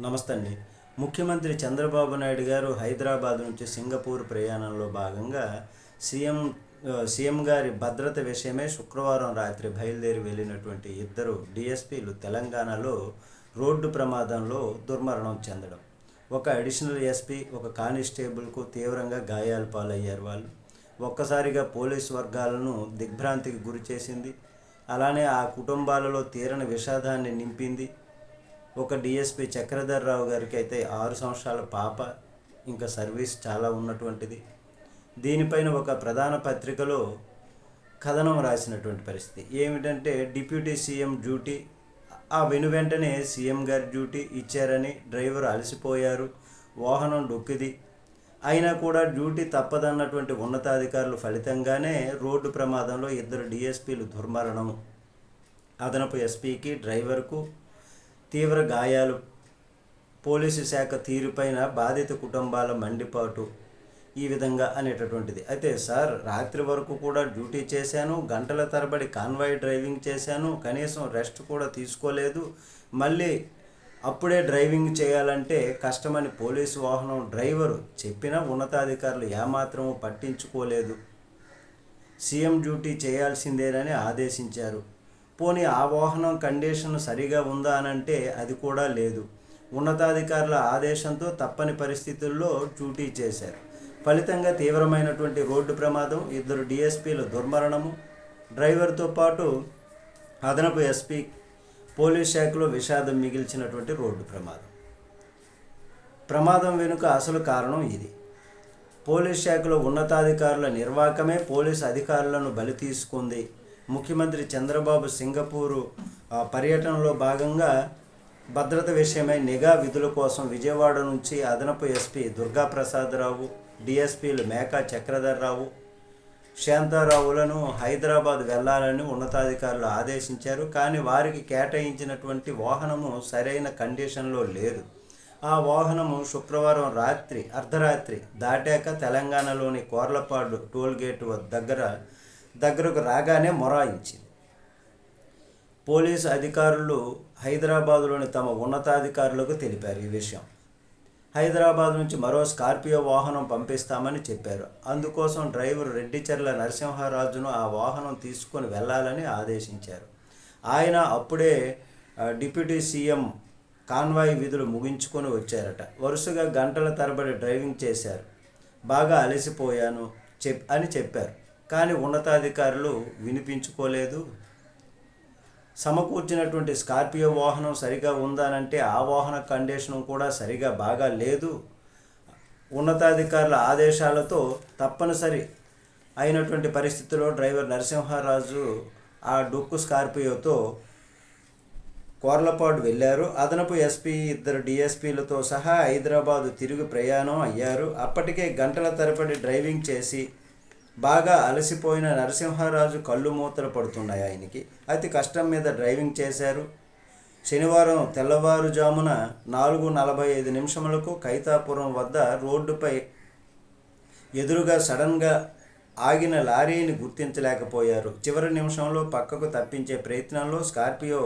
నమస్తే అండి. ముఖ్యమంత్రి చంద్రబాబు నాయుడు గారు హైదరాబాద్ నుంచి సింగపూర్ ప్రయాణంలో భాగంగా సీఎం సీఎం గారి భద్రత విషయమే శుక్రవారం రాత్రి బయలుదేరి వెళ్ళినటువంటి ఇద్దరు డిఎస్పీలు తెలంగాణలో రోడ్డు ప్రమాదంలో దుర్మరణం చెందడం. ఒక అడిషనల్ ఎస్పీ ఒక కానిస్టేబుల్కు తీవ్రంగా గాయాలు పాలయ్యారు వాళ్ళు. ఒక్కసారిగా పోలీస్ వర్గాలను దిగ్భ్రాంతికి గురి చేసింది. అలానే ఆ కుటుంబాలలో తీరని విషాదాన్ని నింపింది. ఒక డిఎస్పి చక్రధర్ రావు గారికి అయితే ఆరు సంవత్సరాల పాప ఇంకా సర్వీస్ చాలా ఉన్నటువంటిది. దీనిపైన ఒక ప్రధాన పత్రికలో కథనం రాసినటువంటి పరిస్థితి. ఏమిటంటే డిప్యూటీ సీఎం డ్యూటీ ఆ వెను వెంటనే సీఎం గారి డ్యూటీ ఇచ్చారని డ్రైవర్ అలసిపోయారు వాహనం డొక్కిది. అయినా కూడా డ్యూటీ తప్పదన్నటువంటి ఉన్నతాధికారులు ఫలితంగానే రోడ్డు ప్రమాదంలో ఇద్దరు డిఎస్పీలు దుర్మరణం. అదనపు ఎస్పీకి డ్రైవర్కు తీవ్ర గాయాలు. పోలీసు శాఖ తీరుపైన బాధిత కుటుంబాల మండిపాటు ఈ విధంగా అనేటటువంటిది. అయితే సార్ రాత్రి వరకు కూడా డ్యూటీ చేశాను గంటల తరబడి కాన్వాయ్ డ్రైవింగ్ చేశాను కనీసం రెస్ట్ కూడా తీసుకోలేదు. మళ్ళీ అప్పుడే డ్రైవింగ్ చేయాలంటే కష్టమని పోలీసు వాహనం డ్రైవరు చెప్పినా ఉన్నతాధికారులు ఏమాత్రము పట్టించుకోలేదు. సీఎం డ్యూటీ చేయాల్సిందేనని ఆదేశించారు. పోనీ ఆ వాహనం కండిషన్ సరిగా ఉందా అని అంటే అది కూడా లేదు. ఉన్నతాధికారుల ఆదేశంతో తప్పని పరిస్థితుల్లో డ్యూటీ చేశారు. ఫలితంగా తీవ్రమైనటువంటి రోడ్డు ప్రమాదం ఇద్దరు డిఎస్పీల దుర్మరణము డ్రైవర్తో పాటు అదనపు ఎస్పీ పోలీస్ శాఖలో విషాదం మిగిల్చినటువంటి రోడ్డు ప్రమాదం. ప్రమాదం వెనుక అసలు కారణం ఇది. పోలీస్ శాఖలో ఉన్నతాధికారుల నిర్వాకమే పోలీస్ అధికారులను బలి తీసుకుంది. ముఖ్యమంత్రి చంద్రబాబు సింగపూరు పర్యటనలో భాగంగా భద్రత విషయమై నిఘా విధుల కోసం విజయవాడ నుంచి అదనపు ఎస్పీ దుర్గాప్రసాదరావు డిఎస్పీలు మేకా చక్రధర్రావు శాంతారావులను హైదరాబాద్ వెళ్ళాలని ఉన్నతాధికారులు ఆదేశించారు. కానీ వారికి కేటాయించినటువంటి వాహనము సరైన కండిషన్లో లేదు. ఆ వాహనము శుక్రవారం రాత్రి అర్ధరాత్రి దాటాక తెలంగాణలోని కోర్లపాడు టోల్ గేట్ దగ్గర దగ్గరకు రాగానే మొరాయించింది. పోలీసు అధికారులు హైదరాబాదులోని తమ ఉన్నతాధికారులకు తెలిపారు ఈ విషయం. హైదరాబాద్ నుంచి మరో స్కార్పియో వాహనం పంపిస్తామని చెప్పారు. అందుకోసం డ్రైవర్ రెడ్డిచెర్ల నరసింహారాజును ఆ వాహనం తీసుకొని వెళ్ళాలని ఆదేశించారు. ఆయన అప్పుడే డిప్యూటీ సీఎం కాన్వాయ్ విధులు ముగించుకొని వచ్చారట. వరుసగా గంటల తరబడి డ్రైవింగ్ చేశారు. బాగా అలసిపోయాను చెప్ అని చెప్పారు. కానీ ఉన్నతాధికారులు వినిపించుకోలేదు. సమకూర్చినటువంటి స్కార్పియో వాహనం సరిగా ఉందానంటే ఆ వాహన కండిషన్ కూడా సరిగా బాగా లేదు. ఉన్నతాధికారుల ఆదేశాలతో తప్పనిసరి అయినటువంటి పరిస్థితిలో డ్రైవర్ నరసింహారాజు ఆ డొక్కు స్కార్పియోతో కోర్లపాడు వెళ్ళారు. అదనపు ఎస్పీ ఇద్దరు డిఎస్పీలతో సహా హైదరాబాదు తిరుగు ప్రయాణం అయ్యారు. అప్పటికే గంటల తరబడి డ్రైవింగ్ చేసి బాగా అలసిపోయిన నరసింహారాజు కళ్ళు మూతలు పడుతున్నాయి ఆయనకి. అతి కష్టం మీద డ్రైవింగ్ చేశారు. శనివారం తెల్లవారుజామున నాలుగు నలభై ఐదు నిమిషములకు కైతాపురం వద్ద రోడ్డుపై ఎదురుగా సడన్గా ఆగిన లారీని గుర్తించలేకపోయారు. చివరి నిమిషంలో పక్కకు తప్పించే ప్రయత్నంలో స్కార్పియో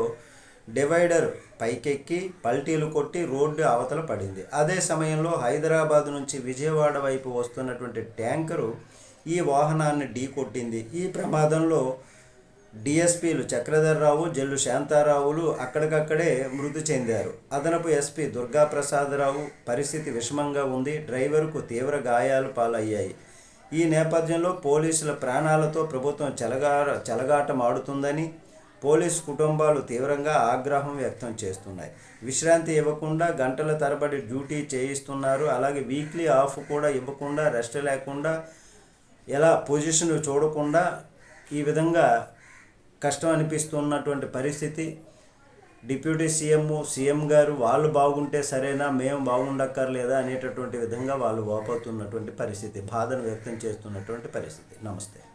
డివైడర్ పైకెక్కి పల్టీలు కొట్టి రోడ్డు అవతల పడింది. అదే సమయంలో హైదరాబాద్ నుంచి విజయవాడ వైపు వస్తున్నటువంటి ట్యాంకరు ఈ వాహనాన్ని ఢీకొట్టింది ఈ ప్రమాదంలో డిఎస్పీలు చక్రధర్రావు జల్లు శాంతారావులు అక్కడికక్కడే మృతి చెందారు. అదనపు ఎస్పీ దుర్గాప్రసాదరావు పరిస్థితి విషమంగా ఉంది. డ్రైవర్కు తీవ్ర గాయాలు పాలయ్యాయి. ఈ నేపథ్యంలో పోలీసుల ప్రాణాలతో ప్రభుత్వం చెలగా చెలగాటమాడుతుందని పోలీస్ కుటుంబాలు తీవ్రంగా ఆగ్రహం వ్యక్తం చేస్తున్నాయి. విశ్రాంతి ఇవ్వకుండా గంటల తరబడి డ్యూటీ చేయిస్తున్నారు. అలాగే వీక్లీ ఆఫ్ కూడా ఇవ్వకుండా రెస్ట్ లేకుండా ఎలా పొజిషన్ చూడకుండా ఈ విధంగా కష్టం అనిపిస్తున్నటువంటి పరిస్థితి. డిప్యూటీ సీఎం సీఎం గారు వాళ్ళు బాగుంటే సరేనా మేము బాగుండక్కర్లేదా అనేటటువంటి విధంగా వాళ్ళు వాపోతున్నటువంటి పరిస్థితి బాధను వ్యక్తం చేస్తున్నటువంటి పరిస్థితి. నమస్తే.